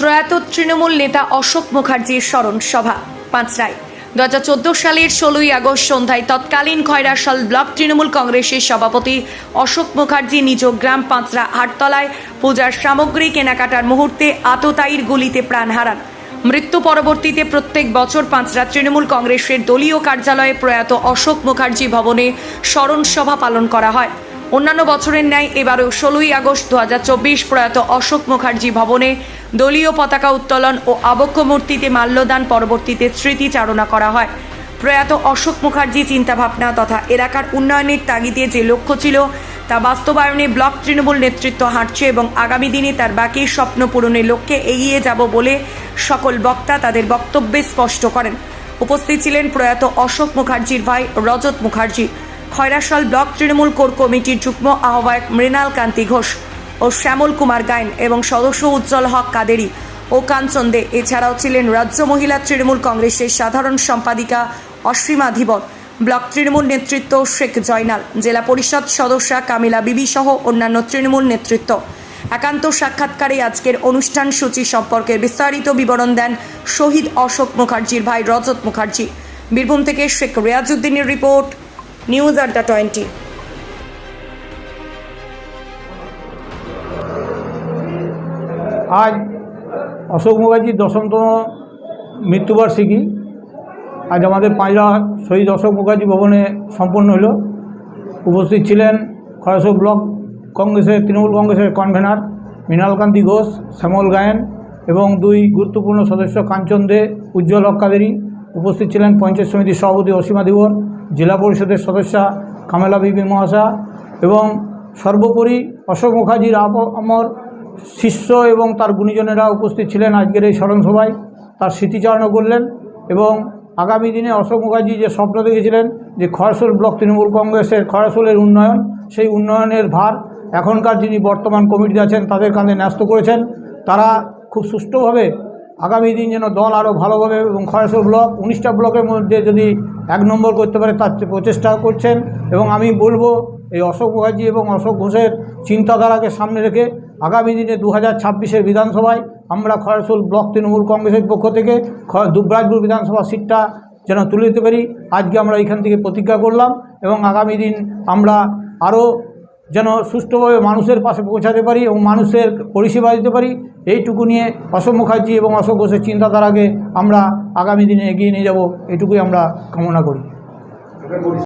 প্রয়াত তৃণমূল নেতা অশোক মুখার্জির স্মরণ সভা পাঁচরায় দু হাজার চোদ্দ সালের ষোলোই আগস্ট সন্ধ্যায় তৎকালীন খয়রাশাল ব্লক তৃণমূল কংগ্রেসের সভাপতি অশোক মুখার্জি নিজ গ্রাম পাঁচরা হাটতলায় পূজার সামগ্রী কেনাকাটার মুহূর্তে আততায়ীর গুলিতে প্রাণ হারান। মৃত্যু পরবর্তীতে প্রত্যেক বছর পাঁচরা তৃণমূল কংগ্রেসের দলীয় কার্যালয়ে প্রয়াত অশোক মুখার্জি ভবনে স্মরণ সভা পালন করা হয়। অন্যান্য বছরের ন্যায় এবারও ষোলোই আগস্ট দু হাজার চব্বিশ প্রয়াত অশোক মুখার্জি ভবনে দলীয় পতাকা উত্তোলন ও আবক্ষ মূর্তিতে মাল্যদান পরবর্তীতে স্মৃতিচারণা করা হয়। প্রয়াত অশোক মুখার্জি চিন্তাভাবনা তথা এলাকার উন্নয়নের তাগিদে যে লক্ষ্য ছিল, তা বাস্তবায়নে ব্লক তৃণমূল নেতৃত্ব হাঁটছে এবং আগামী দিনে তার বাকি স্বপ্ন পূরণের লক্ষ্যে এগিয়ে যাব বলে সকল বক্তা তাদের বক্তব্যে স্পষ্ট করেন। উপস্থিত ছিলেন প্রয়াত অশোক মুখার্জির ভাই রজত মুখার্জি। খয়রাশাল ব্লক তৃণমূল কোর কমিটির যুগ্ম আহ্বায়ক মৃণাল কান্তি ঘোষ ও শ্যামল কুমার গায়েন এবং সদস্য উজ্জ্বল হক কাদেরি ও কাঞ্চন দে। এছাড়াও ছিলেন রাজ্য মহিলা তৃণমূল কংগ্রেসের সাধারণ সম্পাদিকা অসীমা ধীবর ব্লক তৃণমূল নেতৃত্ব শেখ জয়নাল, জেলা পরিষদ সদস্যা কামিলা বিবি সহ অন্যান্য তৃণমূল নেতৃত্ব। একান্ত সাক্ষাৎকারে আজকের অনুষ্ঠান সূচি সম্পর্কে বিস্তারিত বিবরণ দেন শহীদ অশোক মুখার্জির ভাই রজত মুখার্জি। বীরভূম থেকে শেখ রিয়াজউদ্দিনের রিপোর্ট নিউজ আড্ডা টোয়েন্টি আজ অশোক মুখার্জির দশমতম মৃত্যুবার্ষিকী। আজ আমাদের পাঁচরা শহীদ অশোক মুখার্জি ভবনে সম্পন্ন হলো। উপস্থিত ছিলেন খয়সক ব্লক কংগ্রেসের, তৃণমূল কংগ্রেসের কনভেনার মৃণালকান্তি ঘোষ, শ্যামল গায়েন এবং দুই গুরুত্বপূর্ণ সদস্য কাঞ্চন দে, উজ্জ্বল হক কাদেরি উপস্থিত ছিলেন পঞ্চায়েত সমিতির সভাপতি অসীমা দেবর জেলা পরিষদের সদস্যা কামেলা বিবি মহাশা এবং সর্বোপরি অশোক মুখার্জির আমর শিষ্য এবং তার গুণীজনেরা উপস্থিত ছিলেন আজকের এই স্মরণসভায়। তার স্মৃতিচারণা করলেন এবং আগামী দিনে অশোক মুখার্জি যে স্বপ্ন দেখেছিলেন যে খয়রসোল ব্লক তৃণমূল কংগ্রেসের খয়রসোলের উন্নয়ন, সেই উন্নয়নের ভার এখনকার যিনি বর্তমান কমিটিতে আছেন তাদের কাঁধে ন্যস্ত করেছেন। তারা খুব সুষ্ঠুভাবে আগামী দিন যেন দল আরও ভালোভাবে এবং খয়রসোল ব্লক উনিশটা ব্লকের মধ্যে যদি এক নম্বর করতে পারে, তার প্রচেষ্টা করছেন এবং আমি বলব এই অশোক মুখার্জি এবং অশোক ঘোষের চিন্তাধারাকে সামনে রেখে আগামী দিনে দু হাজার ছাব্বিশের বিধানসভায় আমরা খড়সুল ব্লক তৃণমূল কংগ্রেসের পক্ষ থেকে দুবরাজপুর বিধানসভা সিটটা যেন তুলে দিতে পারি। আজকে আমরা এখান থেকে প্রতিজ্ঞা করলাম এবং আগামী দিন আমরা আরও যেন সুষ্ঠুভাবে মানুষের পাশে পৌঁছাতে পারি এবং মানুষের পরিষেবা দিতে পারি, এইটুকু নিয়ে অশোক মুখার্জি এবং অশোক ঘোষের চিন্তাধারাকে আমরা আগামী দিনে এগিয়ে নিয়ে যাব, এটুকুই আমরা কামনা করি।